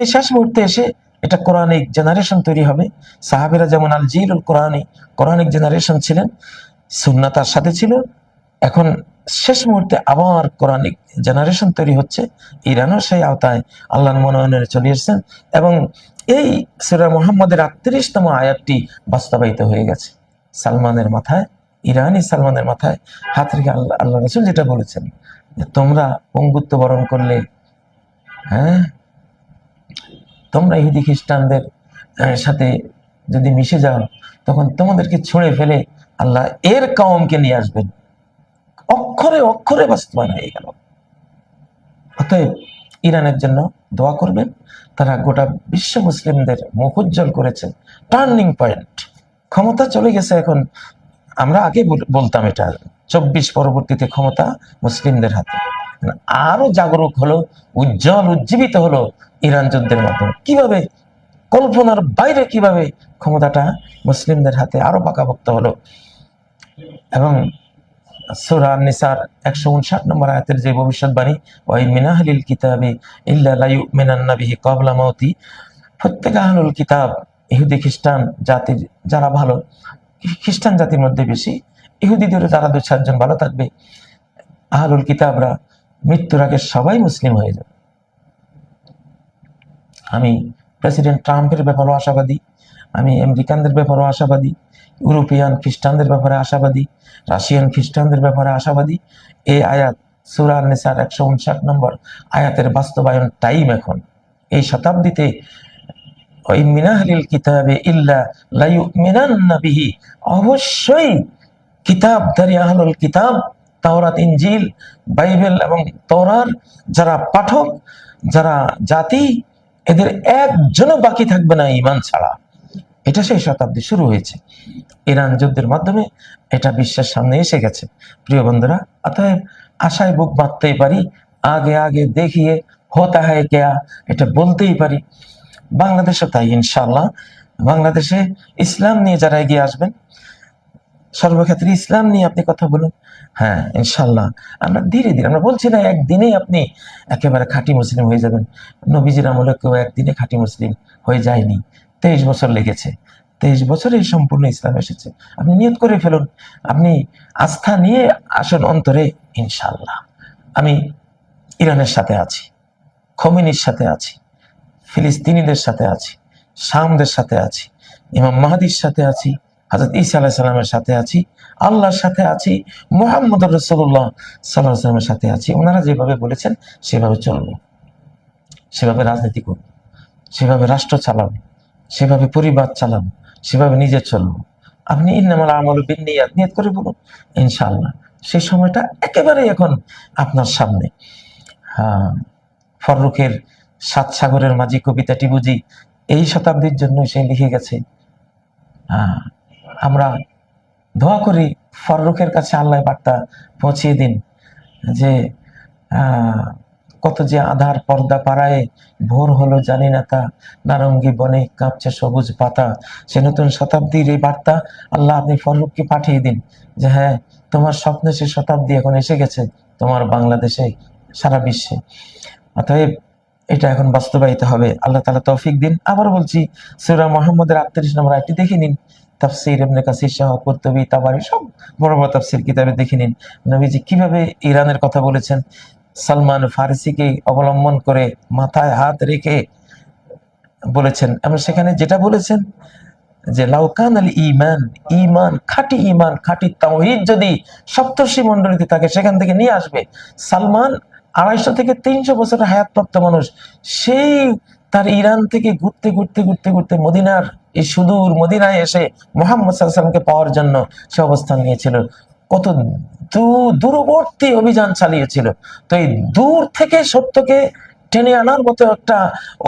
শেষ মুহূর্তে এসে এটা কোরআনিক জেনারেশন তৈরি হবে। সাহাবেরা যেমন আল জিলুল কোরআনি, কোরআনিক জেনারেশন ছিলেন সুন্না তার সাথে ছিল। এখন শেষ মুহূর্তে আবার কোরআনিক জেনারেশন তৈরি হচ্ছে। ইরানও সেই আওতায় আল্লাহর মনোনয়নে চলে এসেছেন এবং এই সুরা মোহাম্মদের আটত্রিশতম আয়াতটি বাস্তবায়িত হয়ে গেছে। সালমানের মাথায়, ইরানি সালমানের মাথায় হাত রেখে আল্লাহ আল্লাহ রসুল যেটা বলেছেন তোমরা পঙ্গুত্ব বরণ করলে হ্যাঁ তোমরা ইহুদি খ্রিস্টানদের সাথে যদি মিশে যাও, তখন তোমাদেরকে ছুঁড়ে ফেলে আল্লাহ এর কওমকে নিয়ে আসবেন। অক্ষরে অক্ষরে বাস্তবায়ন হয়ে গেল। অতএব ইরানের জন্য দোয়া করবেন। তারা গোটা বিশ্ব মুসলিমদের মুখ উজ্জ্বল করেছে। Turning point. ক্ষমতা চলে গেছে এখন। আমরা আগে বলতাম এটা। চব্বিশ পরবর্তীতে ক্ষমতা মুসলিমদের হাতে। আরও জাগরুক হলো, উজ্জ্বল, উজ্জীবিত হলো ইরান যুদ্ধের মাধ্যমে কীভাবে? কল্পনার বাইরে কীভাবে ক্ষমতাটা মুসলিমদের হাতে আরও পাকাপোক্ত হলো? এবং সুরা নিসার একশো উনষাট নম্বর যে ওই মিনাহলিল কিতাবে কবলা প্রত্যেক কিতাব ইহুদি খ্রিস্টান জাতির যারা ভালো, খ্রিস্টান জাতির মধ্যে বেশি যারা দু চারজন ভালো থাকবে, আহলুল কিতাবরা মৃত্যুর আগে সবাই মুসলিম হয়ে যাবে। আমি প্রেসিডেন্ট ট্রাম্পের ব্যাপারেও আশাবাদী, আমি আমেরিকানদের ব্যাপারেও আশাবাদী, ইউরোপিয়ান খ্রিস্টানদের ব্যাপারে আশাবাদী, রাশিয়ান খ্রিস্টানদের ব্যাপারে আশাবাদী। এই আয়াত সুরার নেসার একশো উনষাট নম্বর আয়াতের বাস্তবায়ন টাইম এখন। এই শতাব্দীতে মিনাহলিল কিতাবে ইল্লা লাইউ মিনান্না অবশ্যই কিতাবধারী আহলুল কিতাব তাওরাত, ইনজিল, বাইবেল এবং তওরার যারা পাঠক, যারা জাতি, এদের একজনও বাকি থাকবে না ইমান ছাড়া। এটা সেই শতাব্দী শুরু হয়েছে। ইরান যুদ্ধের মাধ্যমে এটা বিশ্বের সামনে এসে গেছে। প্রিয় বন্ধুরা, অতএব আশায় বুক বাঁধতেই পারি, আগে আগে দেখিয়ে হতা হয় কেয়া, এটা বলতেই পারি। বাংলাদেশও তাই ইনশাল্লাহ বাংলাদেশে ইসলাম নিয়ে যারা এগিয়ে আসবেন সর্বক্ষেত্রে ইসলাম নিয়ে আপনি কথা বলুন। হ্যাঁ ইনশাল্লাহ আমরা ধীরে ধীরে, আমরা বলছি না একদিনেই আপনি একেবারে খাঁটি মুসলিম হয়ে যাবেন। নবীজির আমলে কেউ একদিনে খাঁটি মুসলিম হয়ে যায়নি। তেইশ বছর লেগেছে। তেইশ বছরে সম্পূর্ণ ইসলাম এসেছে। আপনি নিয়ত করে ফেলুন। আপনি আস্থা নিয়ে আসুন অন্তরে ইনশাল্লাহ আমি ইরানের সাথে আছি, খমিনির সাথে আছি, ফিলিস্তিনিদের সাথে আছি, শামদের সাথে আছি, ইমাম মাহাদির সাথে আছি হাজরত ঈসা আলাহ সাল্লামের সাথে আছি, আল্লাহর সাথে আছি, মোহাম্মদ রসুল্লাহ সাল্লাহ সাল্লামের সাথে আছি। ওনারা যেভাবে বলেছেন, সেভাবে চলব। সেভাবে রাজনীতি করব। সেভাবে রাষ্ট্র চালাবো। সেভাবে পরিবার চালাবো। সেভাবে নিজে চলবো। আপনি ইন্নামাল আমল বিনিয়াত নিয়ত করে বলুন, ইনশাআল্লাহ। সেই সময়টা একেবারেই এখন আপনার সামনে। হ্যাঁ ফররুখের সাত সাগরের মাঝি কবিতাটি বুঝি এই শতাব্দীর জন্য সে লিখে গেছে। হ্যাঁ আমরা দোয়া করি ফররুখের কাছে আল্লাহ বার্তা পৌঁছিয়ে দিন যে কত যে আধার পর্দা পাড়ায় ভোর হলো, জানি না তা নারঙ্গি বনে কাঁপছে সবুজ পাতা। সে নতুন শতাব্দীর এই বার্তা আল্লাহ আপনি ফররুখকে পাঠিয়ে দিন যে হ্যাঁ তোমার স্বপ্নে সে শতাব্দী এখন এসে গেছে, তোমার বাংলাদেশে, সারা বিশ্বে। অতএব এটা এখন বাস্তবায়িত হবে। আল্লাহ তালা তৌফিক দিন। আবার বলছি, সুরা মোহাম্মদের আটত্রিশ নম্বর আয়টি দেখে নিন। তাফসির এমনি কাসির সহ কর্তবী, তাবারি, সব বড় বড় তাফসির কিতাবে দেখে নিন। নবীজি কীভাবে ইরানের কথা বলেছেন? সালমান ফারসিকে অবলম্বন করে মাথায় হাত রেখে বলেছেন। এবং সেখানে যেটা বলেছেন যে লাউকান আল ইমান ইমান খাঁটি ইমান খাঁটি তাওহিদ যদি সপ্তর্ষি মন্ডলীতে থাকে, সেখান থেকে নিয়ে আসবে। সালমান আড়াইশো থেকে তিনশো বছরের হায়াতপ্রাপ্ত মানুষ, সেই তার ইরান থেকে ঘুরতে ঘুরতে ঘুরতে ঘুরতে মদিনার এই সুদূর মদিনায় এসে মোহাম্মদ সাল্লামকে পাওয়ার জন্য সে অবস্থান নিয়েছিল। কত দূরবর্তী অভিযান চালিয়েছিল। তো এই দূর থেকে সত্যকে টেনে আনার মতো একটা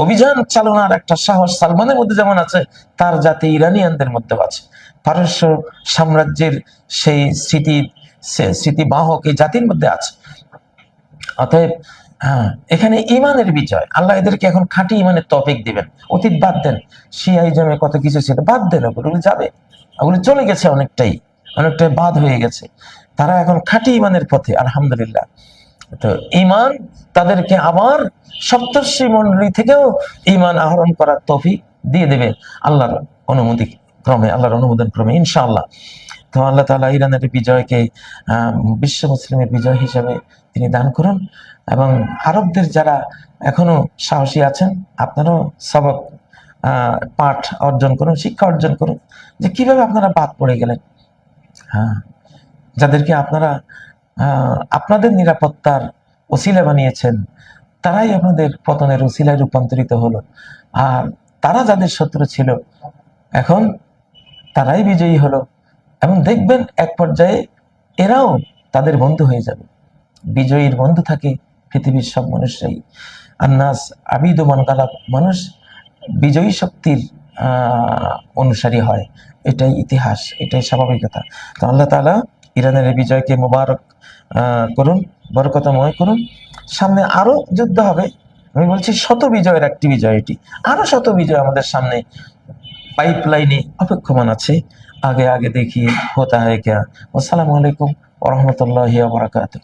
অভিযান চালানোর একটা সাহস সালমানের মধ্যে যেমন আছে, তার জাতি ইরানিয়ানদের মধ্যে আছে। পারস্য সাম্রাজ্যের সেই স্মৃতি স্মৃতিবাহক এই জাতির মধ্যে আছে। অতএব হ্যাঁ এখানে ইমানের বিজয়। আল্লাহ এদেরকে এখন খাঁটি ইমানের তফিক দিবেন। অতীত বাদ দেন। সিআইজমে কত কিছু ছিল, বাদ দেন ওগুলো। যাবে। ওগুলো চলে গেছে অনেকটাই। অনেকটাই বাদ হয়ে গেছে। তারা এখন খাঁটি ইমানের পথে, আলহামদুলিল্লাহ। তো ইমান তাদেরকে আবার সপ্তর্ষি মণ্ডলী থেকেও ইমান আহরণ করার তফিক দিয়ে দেবে আল্লাহর অনুমতি ক্রমে, আল্লাহর অনুমোদন ক্রমে, ইনশাআল্লাহ। তো আল্লাহ তাআলা ইরানের বিজয়কে বিশ্ব মুসলিমের বিজয় হিসেবে তিনি দান করুন এবং আরবদের যারা এখনও সাহসী আছেন, আপনারাও সবক পাঠ অর্জন করুন, শিক্ষা অর্জন করুন, যে কীভাবে আপনারা বাদ পড়ে গেলেন। হ্যাঁ যাদেরকে আপনারা আপনাদের নিরাপত্তার ওসিলা বানিয়েছেন, তারাই আপনাদের পতনের ওসিলায় রূপান্তরিত হলো। আর তারা যাদের শত্রু ছিল, এখন তারাই বিজয়ী হলো। এবং দেখবেন এক পর্যায়ে এরাও তাদের বন্ধু হয়ে যাবে। বিজয়ীর বন্ধু থাকে পৃথিবীর সব মানুষরাই। আন্নাস আবিদ ও মনকালাব মানুষ বিজয়ী শক্তির অনুসারী হয়। এটাই ইতিহাস, এটাই স্বাভাবিকতা। তো আল্লাহ তাআলা ইরানের বিজয়কে মোবারক করুন, বরকতময় করুন। সামনে আরও যুদ্ধ হবে। আমি বলছি শত বিজয়ের একটি বিজয় এটি। আরও শত বিজয় আমাদের সামনে পাইপ লাইনে অপেক্ষমান আছে। আগে আগে দেখি হতা হয় ক্যা। আসসালামু আলাইকুম ওরহমতুল্লাহ বারাকাতুহ।